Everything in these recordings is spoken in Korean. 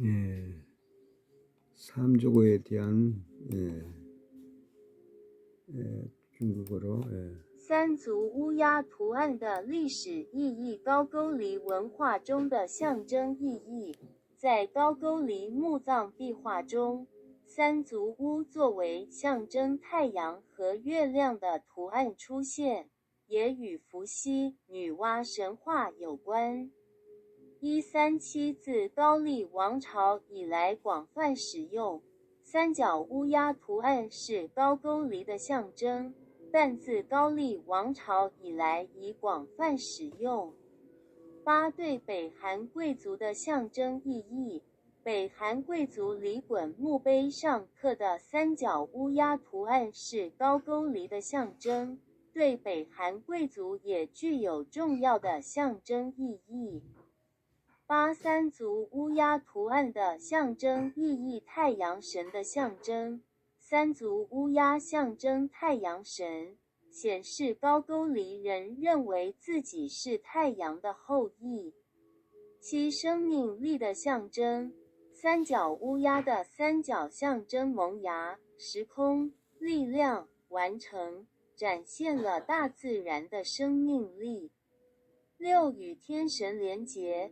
예, 삼조고에 대한 예, 예, 중국어로 예, 三足乌鸦图案的历史意义，高句丽文化中的象征意义。在高句丽墓葬壁画中，三足乌作为象征太阳和月亮的图案出现，也与伏羲、女娲神话有关。 一三七自高丽王朝以来广泛使用，三角乌鸦图案是高句丽的象征。但自高丽王朝以来已广泛使用。八对北韩贵族的象征意义：北韩贵族李衮墓碑上刻的三角乌鸦图案是高句丽的象征，对北韩贵族也具有重要的象征意义。八三足乌鸦图案的象征意义：太阳神的象征。三足乌鸦象征太阳神，显示高句丽人认为自己是太阳的后裔。七生命力的象征，三角乌鸦的三角象征萌芽、时空、力量、完成，展现了大自然的生命力。六与天神连结。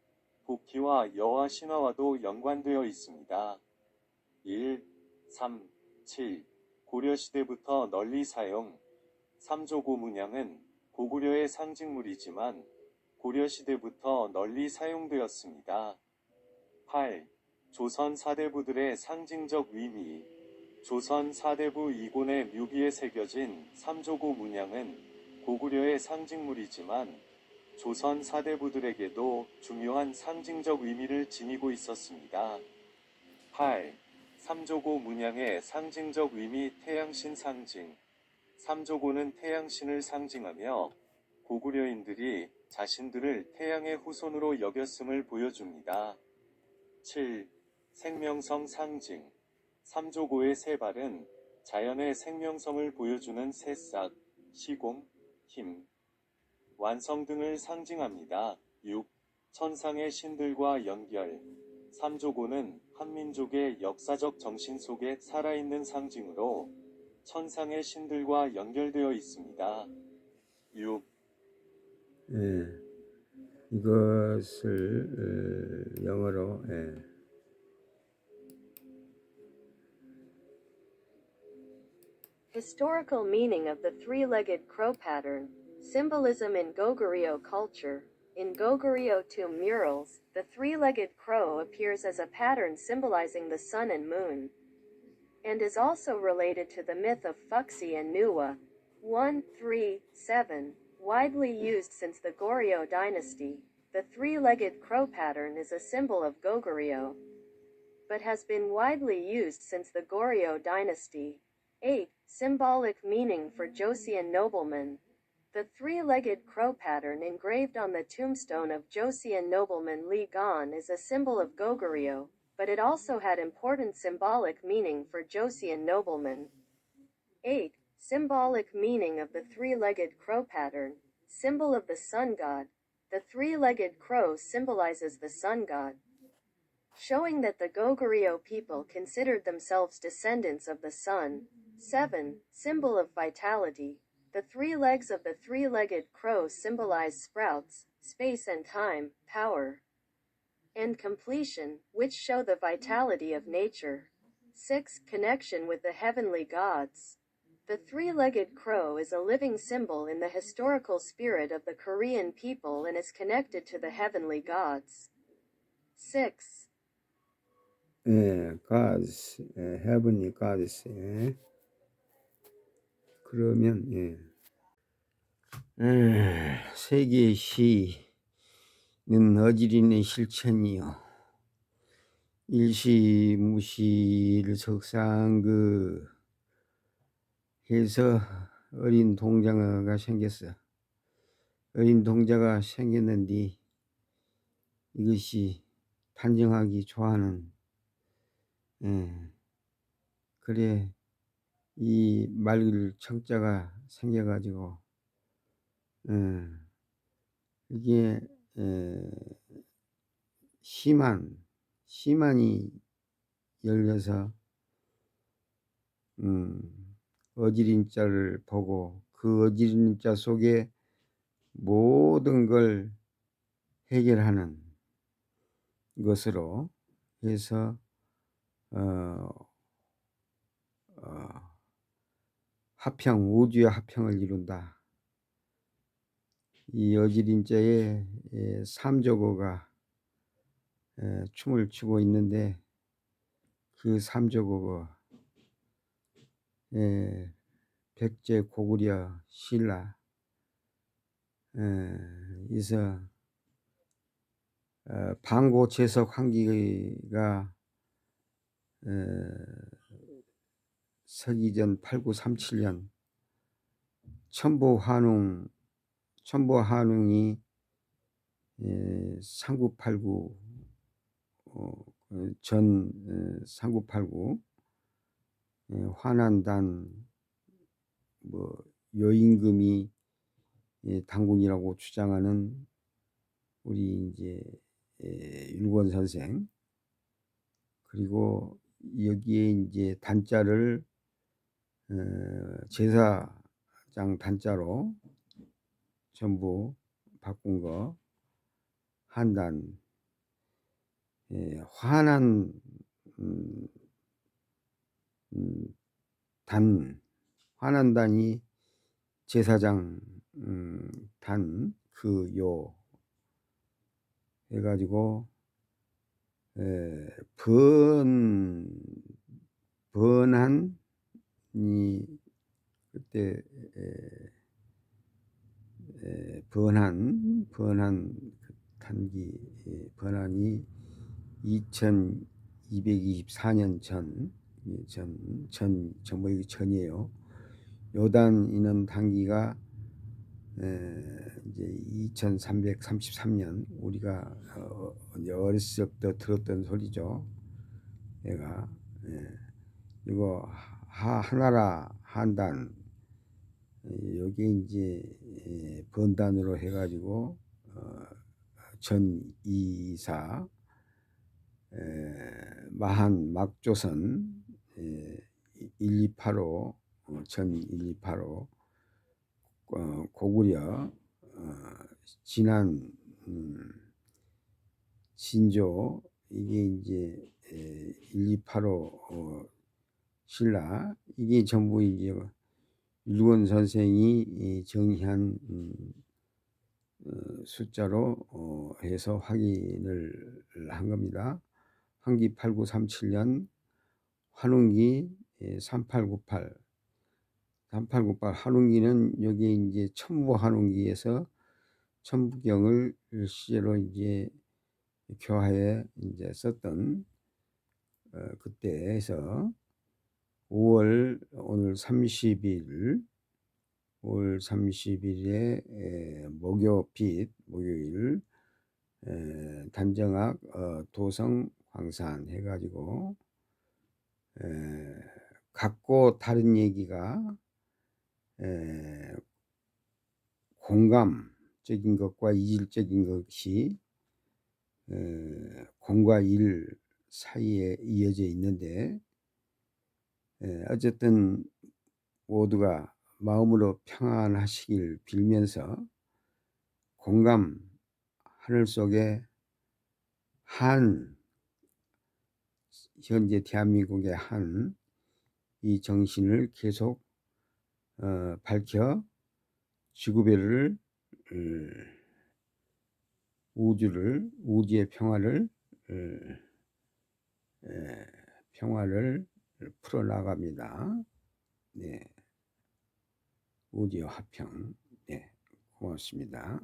복희와 여화 신화와도 연관되어 있습니다. 1, 3, 7. 고려시대부터 널리 사용. 삼조고 문양은 고구려의 상징물이지만 고려시대부터 널리 사용되었습니다. 8. 조선 사대부들의 상징적 의미. 조선 사대부 이곤의 묘비에 새겨진 삼조고 문양은 고구려의 상징물이지만 조선 사대부들에게도 중요한 상징적 의미를 지니고 있었습니다. 8. 삼조고 문양의 상징적 의미 태양신 상징. 삼조고는 태양신을 상징하며 고구려인들이 자신들을 태양의 후손으로 여겼음을 보여줍니다. 7. 생명성 상징. 삼조고의 세 발은 자연의 생명성을 보여주는 새싹, 시공, 힘, 완성 등을 상징합니다. 6. 천상의 신들과 연결. 삼조고는 한민족의 역사적 정신 속에 살아있는 상징으로 천상의 신들과 연결되어 있습니다. 6. 예, 이것을 어, 영어로 예. Historical meaning of the three-legged crow pattern. Symbolism in Goguryeo culture. In Goguryeo tomb murals, the three-legged crow appears as a pattern symbolizing the sun and moon, and is also related to the myth of Fuxi and Nuwa. 1, 3, 7. Widely used since the Goryeo dynasty, the three-legged crow pattern is a symbol of Goguryeo, but has been widely used since the Goryeo dynasty. 8. Symbolic meaning for Joseon noblemen. The three-legged crow pattern engraved on the tombstone of Joseon nobleman Li Gan is a symbol of Goguryeo, but it also had important symbolic meaning for Joseon noblemen. 8. Symbolic meaning of the three-legged crow pattern. Symbol of the sun god. The three-legged crow symbolizes the sun god, showing that the Goguryeo people considered themselves descendants of the sun. 7. Symbol of vitality. The three legs of the three-legged crow symbolize sprouts, space and time, power, and completion, which show the vitality of nature. 6. Connection with the heavenly gods. The three-legged crow is a living symbol in the historical spirit of the Korean people and is connected to the heavenly gods. 6. 예, gods, 예, heavenly gods. 예. 그러면 예. 에, 세계의 시는 어지린의 실천이요. 일시무실 석상 그 해서 어린 동자가 생겼어. 어린 동자가 생겼는데 이것이 단정하기 좋아하는 예, 그래 이 맑을 청자가 생겨가지고 예, 이게 에, 심한 심한이 열려서 음, 어지린 자를 보고 그 어지린 자 속에 모든 걸 해결하는 것으로 해서 어, 어, 합평 우주의 합평을 이룬다. 이 어지린 자의 예, 삼조고가 에, 춤을 추고 있는데 그 삼조고고 예, 백제 고구려 신라 에, 이서 어, 방고채석 환기가 에, 서기전 8937년 첨보 한웅 첨보 한웅이 에, 3989 어, 그전 에, 3989 에, 환한단 뭐 여임금이 예, 당군이라고 주장하는 우리 이제 에, 율권 선생. 그리고 여기에 이제 단자를 어, 제사장 단자로 전부 바꾼 거 한단 예, 환한 음, 음, 단 환한 단이 제사장 음, 단 그 요 해가지고 에, 번 번한 이 그때 에, 에, 번한 번한 그 단기 예, 번한이 2224년 전, 예, 전, 전, 전부이기 전이에요. 요단이는 단기가 에, 이제 2333년 우리가 어, 이제 어렸을 때부터 들었던 소리죠. 얘가 예. 이거 하, 하나라 한단. 예, 여기 이제 예, 번단으로 해가지고 어, 전이사 에, 마한 막조선 에, 1285 어, 전1285 어, 고구려 어, 지난 음, 진조 이게 이제 에, 1285 어, 신라 이게 전부 이제 율권 선생이 이 정의한 음, 어, 숫자로 어, 해서 확인을 한 겁니다. 환기 8937년 환웅기 예, 3898 3898 한웅기는 여기 이제 천부 한웅기에서 천부경을 실제로 이제 교화에 이제 썼던 어, 그때에서 5월 오늘 30일 5월 30일에 목요빛 목요일 에, 단정학 어, 도성 광산 해가지고 에, 같고 다른 얘기가 에, 공감적인 것과 이질적인 것이 에, 공과 일 사이에 이어져 있는데 에, 어쨌든 모두가 마음으로 평안하시길 빌면서 공감 하늘 속에 한 현재 대한민국의 한 이 정신을 계속 어, 밝혀 지구별을 음, 우주를 우주의 평화를 음, 에, 평화를 풀어나갑니다. 네. 오디오 화평. 네. 고맙습니다.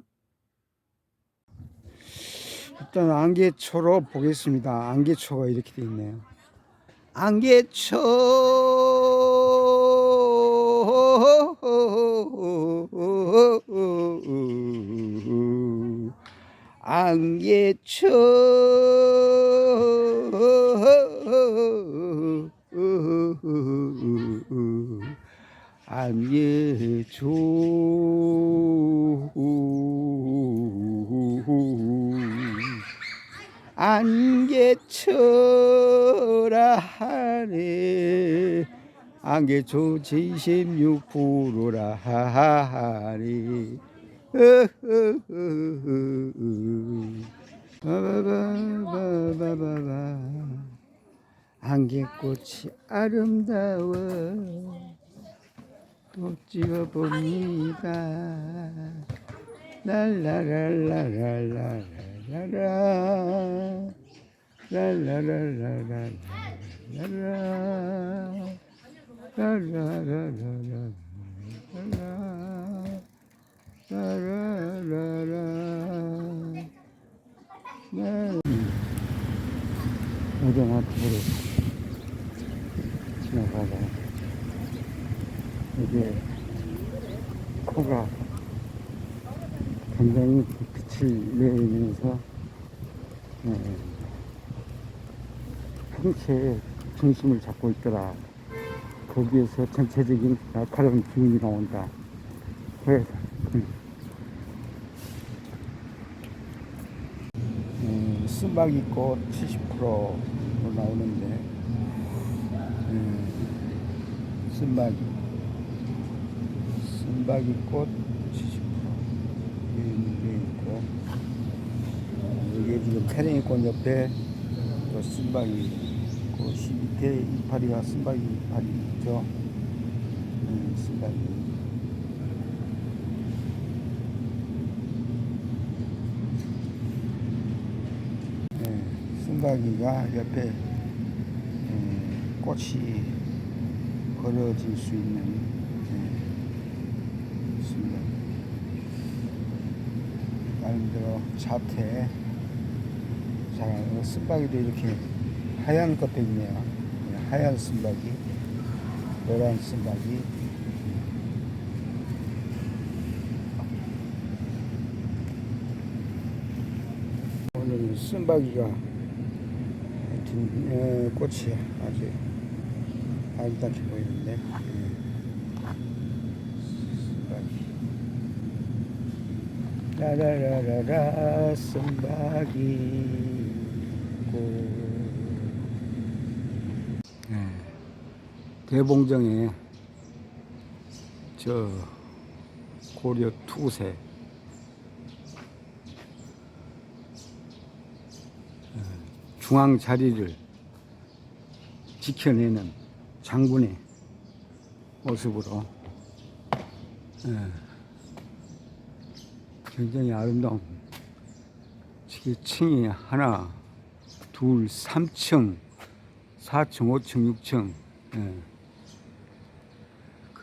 일단 안개초로 보겠습니다. 안개초가 이렇게 돼 있네요. 안개초 안개초 조 76%라. 하하하리 바바바바바바 안개꽃이 아름다워 또 찍어봅니다. 랄라랄라랄라라라. 랄라랄라랄라라. 이제 코가 굉장히 깊이 매면서 함께 중심을 잡고 있더라. 거기에서 전체적인 날카로운 기운이 나온다. 그래서, 음, 수박이 꽃 70%로 나오는데, 음, 쓴박이, 쓴박이 꽃 70%. 여기 있는 있고, 여기 지금 캐랭이 꽃 옆에 또 쓴박이 그 12개 이파리와 순박이 이파리죠. 음, 네, 순박이. 네, 순박이가 옆에 네, 꽃이 걸어질 수 있는 순박이. 나름대로 자태 순박이도 이렇게 하얀 것도 있네요. 하얀 쓴박이, 노란 쓴박이. 오늘 쓴박이가 어, 꽃이 아주 아름답게 보이는데. 음, 라라라라라 쓴박이 꽃. 대봉정에 저 고려 투세. 어, 중앙 자리를 지켜내는 장군의 모습으로 어, 굉장히 아름다운 층이 하나, 둘, 3층, 4층, 5층, 6층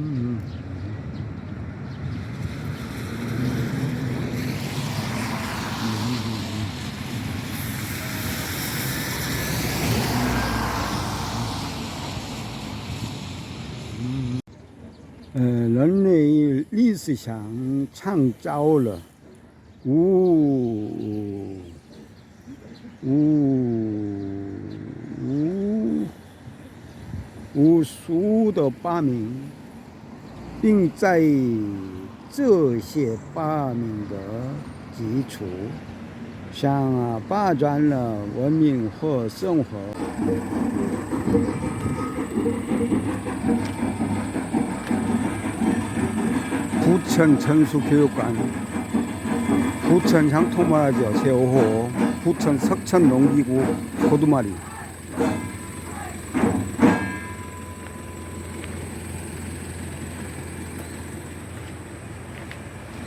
Mm-hmm. 呃，人类历史上创造了无无无无数的发明，并在这些发明的基础上啊，发展了文明和生活。 부천 천수교육관, 부천 향토마라죠 제5호, 부천 석천 농기구 호두마리.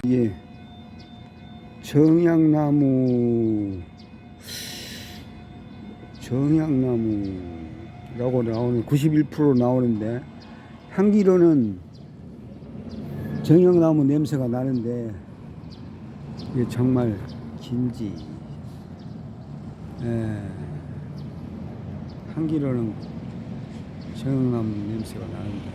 이게 정향나무, 정향나무라고 나오는 91% 나오는데 향기로는 정형나무 냄새가 나는데 이게 정말 긴지. 예. 향기로는 정형나무 냄새가 나는데.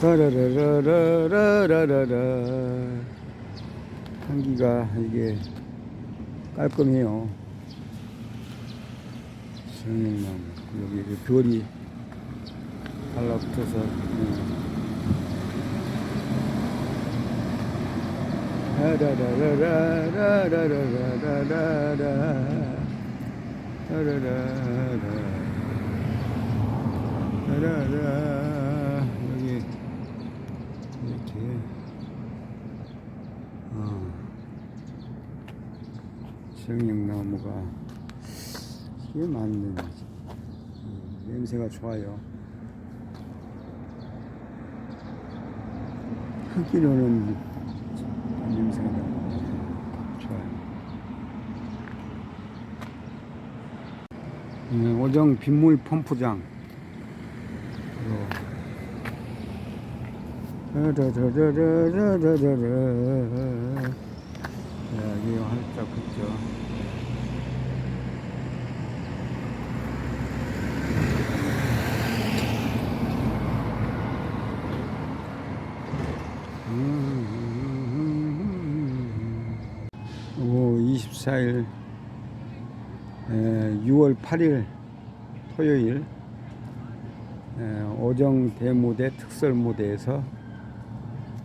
따라라라라라라라 향기가 이게 깔끔해요. 정형나무. 여기 이렇게 별이 달라붙어서 음. 라라라라라라라라라라 라라라라 라라라 여기 이렇게 어 생명나무가 이게 음, 냄새가 좋아요 흙기로는 냄새가 좋아요. 네, 오정 빗물 펌프장. 어. 여기 활짝 붙죠. 24일, 6월 8일 토요일 에, 오정 대무대 특설 무대에서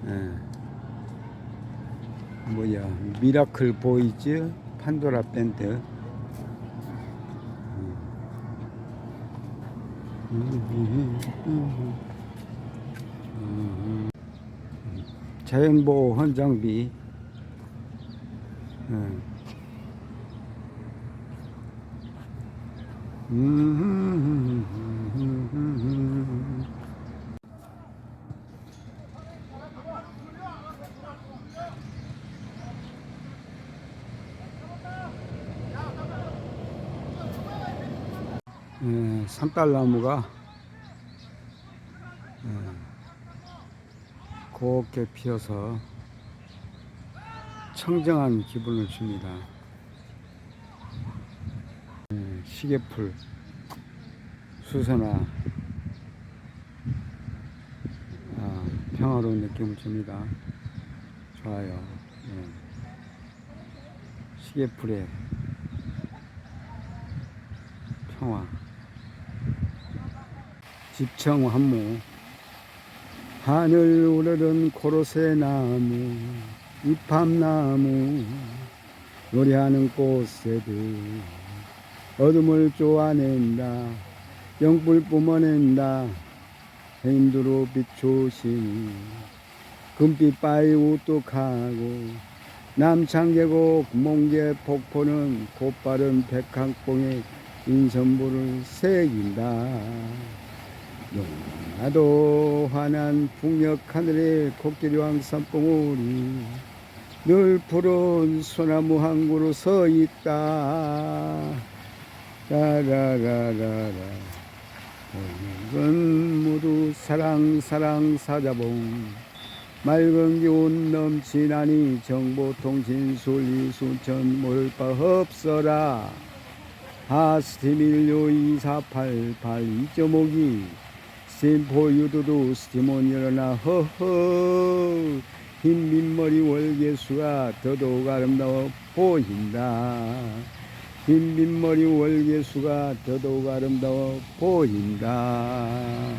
에, 뭐야 미라클 보이즈 판도라 밴드. 자연보호 헌장비 예. 산딸나무가 예, 곱게 피어서 청정한 기분을 줍니다. 예, 시계풀 수선화 아, 평화로운 느낌을 줍니다. 좋아요. 예. 시계풀의 평화 집청 한무 하늘 우러른 코로세 나무 이팝나무 노래하는 꽃새들 어둠을 쪼아낸다. 영불 뿜어낸다. 힘두로 비추시니 금빛 바위 우뚝하고 남창계곡 몽계 폭포는 곧바른 백항봉에 인선부를 새긴다. 너무나도 환한 북녘 하늘에 코끼리왕 산봉우리 늘 푸른 소나무 한 그루 서 있다 라라라라라 오늘은 모두 사랑 사랑 사자봉. 맑은 기운 넘치나니 정보통신 순리 순천 바 없어라. 하스티밀료 2488 2.5기 심포 유도도 스티몬 일어나 허허. 흰 민머리 월계수가 더더욱 아름다워 보인다 흰 민머리 월계수가 더더욱 아름다워 보인다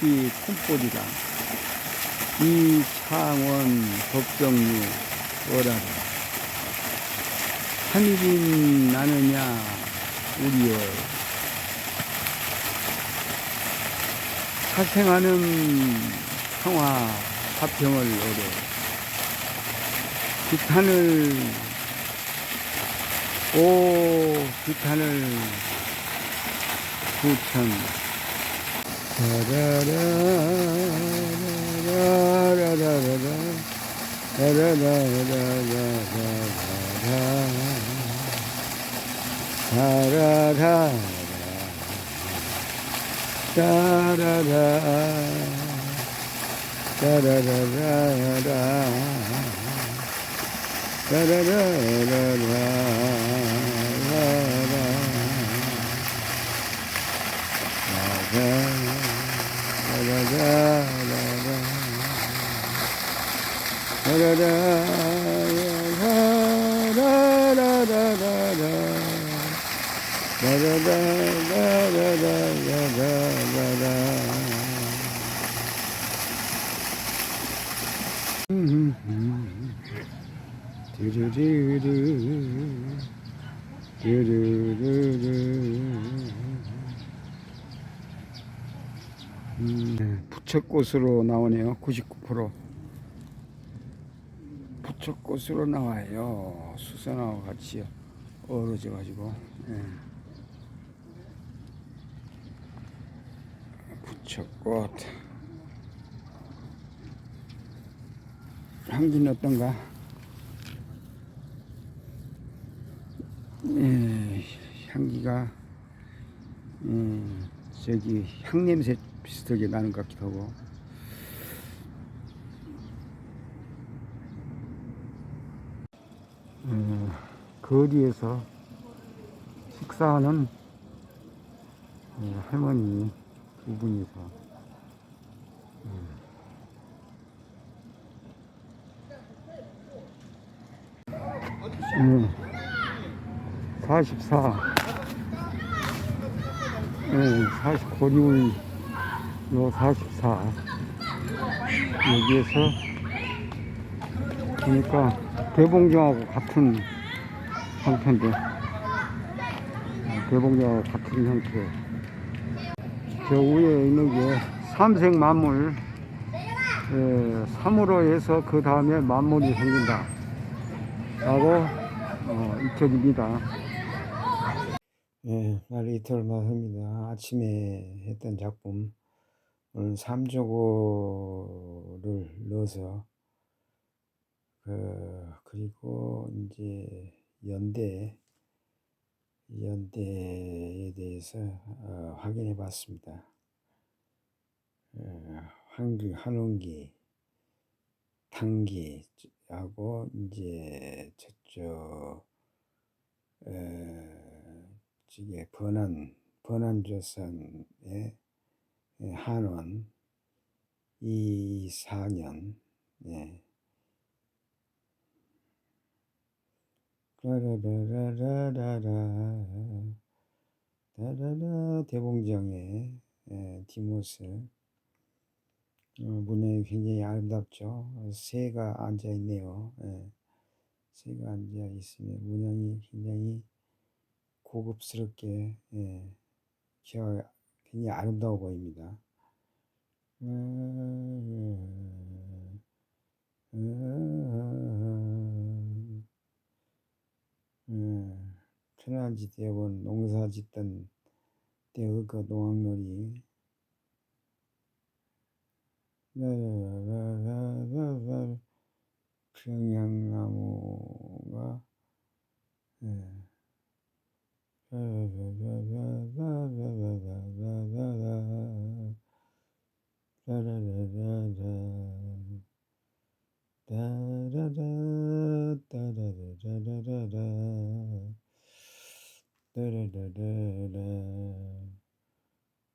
달빛 콩뿌리라 이 창원 법정류 어라라 하늘이 나느냐 우리여 사생하는 평화 화평을 얻어. 기탄을 오 기탄을 구천 da Hmm. 부처꽃으로 나오네요. 99% 부처꽃으로 나와요. 수선하고 같이 어우러져 가지고. 예. 부처꽃. 향기는 어떤가? 예, 향기가 음, 저기 향냄새 비슷하게 나는 것 같기도 하고 음, 거리에서 식사하는 예, 할머니 두 분이서 음. 44. 네, 49년, 요 44. 여기에서, 보니까 대봉정하고 같은 형태인데, 대봉정하고 같은 형태. 저 위에 있는 게 삼색 만물 예, 삼으로 해서 그 다음에 만물이 생긴다 라고 어, 익혀집니다 예, 날 이틀 맞습니다 아침에 했던 작품 오늘 삼조고를 넣어서 그 그리고 이제 연대 연대에 대해서 어, 확인해 봤습니다. 어, 한기, 한원기, tan기하고 이제 저쪽 어, 저게 번안 번안조선의 한원 24년 예. 라라라라라라 라라라 대봉정의 예, 디모스 어, 문양이 굉장히 아름답죠. 새가 앉아 있네요. 예, 새가 앉아 있으면 문양이 굉장히 고급스럽게 예, 기가 굉장히 아름다워 보입니다. 천안지 대원 농사 짓던 때의 그 농악놀이 평양나무가 예.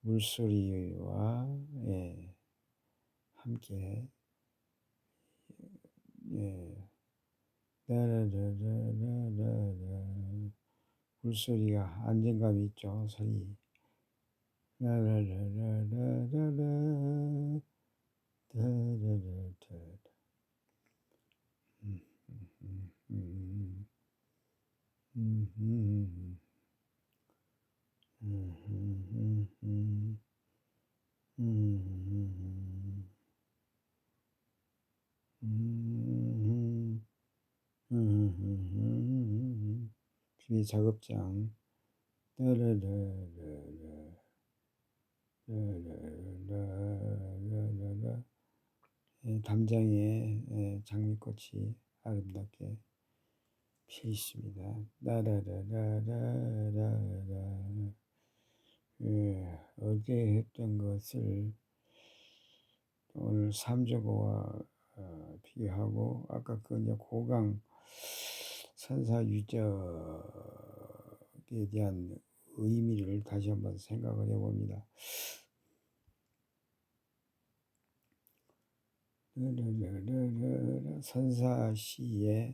물소리와 예, 함께 예, 물소리가 안정감이 있죠 소리 라라라라라라라 따라라라 음, 비밀 작업장 라라라라 라라 예, 담장에 예, 장미꽃이 아름답게 피어 있습니다. 라라라라라라라 예, 어제 했던 것을 오늘 삼조고와 어, 비교하고 아까 그 이제 고강 선사 유적에 대한 의미를 다시 한번 생각을 해봅니다. 르르르르르 선사시에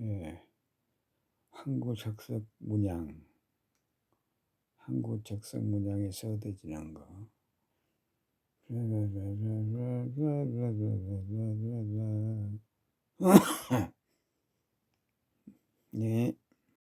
예, 항구 적석 문양 항구 적석 문양에서 얻어지는 거 네.